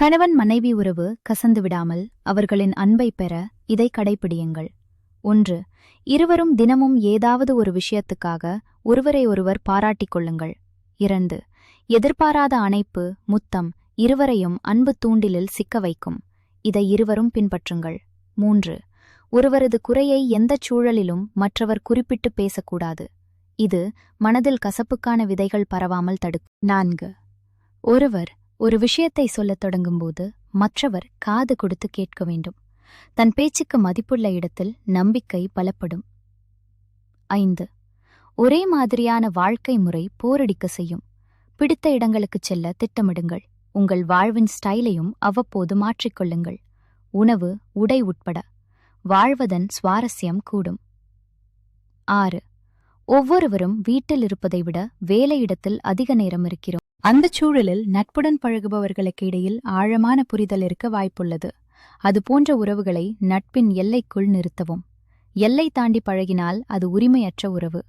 கணவன் மனைவி உறவு கசந்து விடாமல் அவர்களின் அன்பை பெற இதை கடைபிடியுங்கள் ஒன்று இருவரும் தினமும் ஏதாவது ஒரு விஷயத்துக்காக ஒருவரை ஒருவர் பாராட்டிக் கொள்ளுங்கள். இரண்டு எதிர்பாராத அணைப்பு முத்தம் இருவரையும் அன்பு தூண்டிலில் சிக்க வைக்கும். இதை இருவரும் பின்பற்றுங்கள். மூன்று ஒருவரது குறையை எந்தச் சூழலிலும் மற்றவர் குறிப்பிட்டு பேசக்கூடாது. இது மனதில் கசப்புக்கான விதைகள் பரவாமல் தடுக்கும். நான்கு ஒருவர் ஒரு விஷயத்தை சொல்லத் தொடங்கும்போது மற்றவர் காது கொடுத்து கேட்க வேண்டும். தன் பேச்சுக்கு மதிப்புள்ள இடத்தில் நம்பிக்கை பலப்படும். ஐந்து. ஒரே மாதிரியான வாழ்க்கை முறை போரடிக்க செய்யும். பிடித்த இடங்களுக்குச் செல்ல திட்டமிடுங்கள். உங்கள் வாழ்வின் ஸ்டைலையும் அவ்வப்போது மாற்றிக்கொள்ளுங்கள் உணவு உடை உட்பட. வாழ்வதன் சுவாரஸ்யம் கூடும். ஆறு. ஒவ்வொருவரும் வீட்டில் இருப்பதை விட வேலையிடத்தில் அதிக நேரம் இருக்கிறோம். அந்தச் சூழலில் நட்புடன் பழகுபவர்களுக்கு இடையில் ஆழமான புரிதல் இருக்க வாய்ப்புள்ளது. அது போன்ற உறவுகளை நட்பின் எல்லைக்குள் நிறுத்தவும். எல்லை தாண்டி பழகினால் அது உரிமையற்ற உறவு.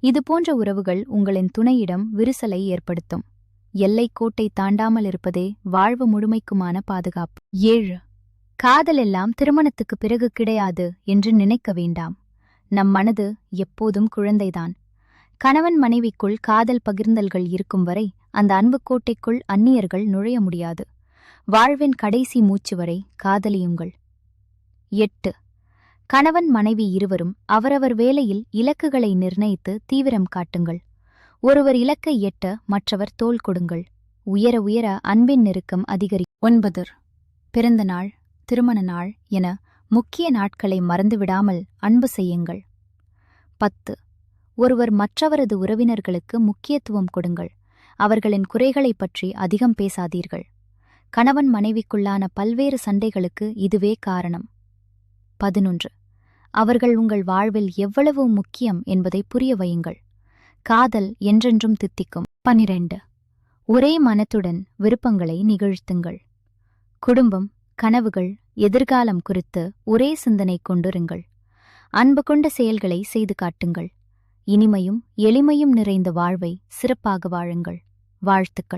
இது போன்ற உறவுகள் உங்களின் துணையிடம் விரிசலை ஏற்படுத்தும். எல்லைக் கோட்டை தாண்டாமல் இருப்பதே வாழ்வு முழுமைக்குமான பாதுகாப்பு. ஏழு. காதல் எல்லாம் திருமணத்துக்கு பிறகு கிடையாது என்று நினைக்க வேண்டாம். நம் மனது எப்போதும் குழந்தைதான். கணவன் மனைவிக்குள் காதல் பகிர்ந்தல்கள் இருக்கும் வரை அந்த அன்புக்கோட்டைக்குள் அந்நியர்கள் நுழைய முடியாது. வாழ்வின் கடைசி மூச்சு வரை காதலியுங்கள். எட்டு. கணவன் மனைவி இருவரும் அவரவர் வேலையில் இலக்குகளை நிர்ணயித்து தீவிரம் காட்டுங்கள். ஒருவர் இலக்கை எட்ட மற்றவர் தோள் கொடுங்கள். உயர உயர அன்பின் நெருக்கம் அதிகரி ஒன்பது பிறந்த நாள் திருமண நாள் என முக்கிய நாட்களை மறந்துவிடாமல் அன்பு செய்யுங்கள். பத்து. ஒருவர் மற்றவரது உறவினர்களுக்கு முக்கியத்துவம் கொடுங்கள். அவர்களின் குறைகளைப் பற்றி அதிகம் பேசாதீர்கள். கணவன் மனைவிக்குள்ளான பல்வேறு சண்டைகளுக்கு இதுவே காரணம். பதினொன்று. அவர்கள் உங்கள் வாழ்வில் எவ்வளவு முக்கியம் என்பதை புரிய வையுங்கள். காதல் என்றென்றும் தித்திக்கும். பனிரெண்டு ஒரே மனத்துடன் விருப்பங்களை நிகழ்த்துங்கள். குடும்பம் கனவுகள் எதிர்காலம் குறித்து ஒரே சிந்தனை கொண்டிருங்கள். அன்பு கொண்ட செயல்களை செய்து காட்டுங்கள். இனிமையும் எளிமையும் நிறைந்த வாழ்வை சிறப்பாக வாழுங்கள். வாழ்த்துக்கள்.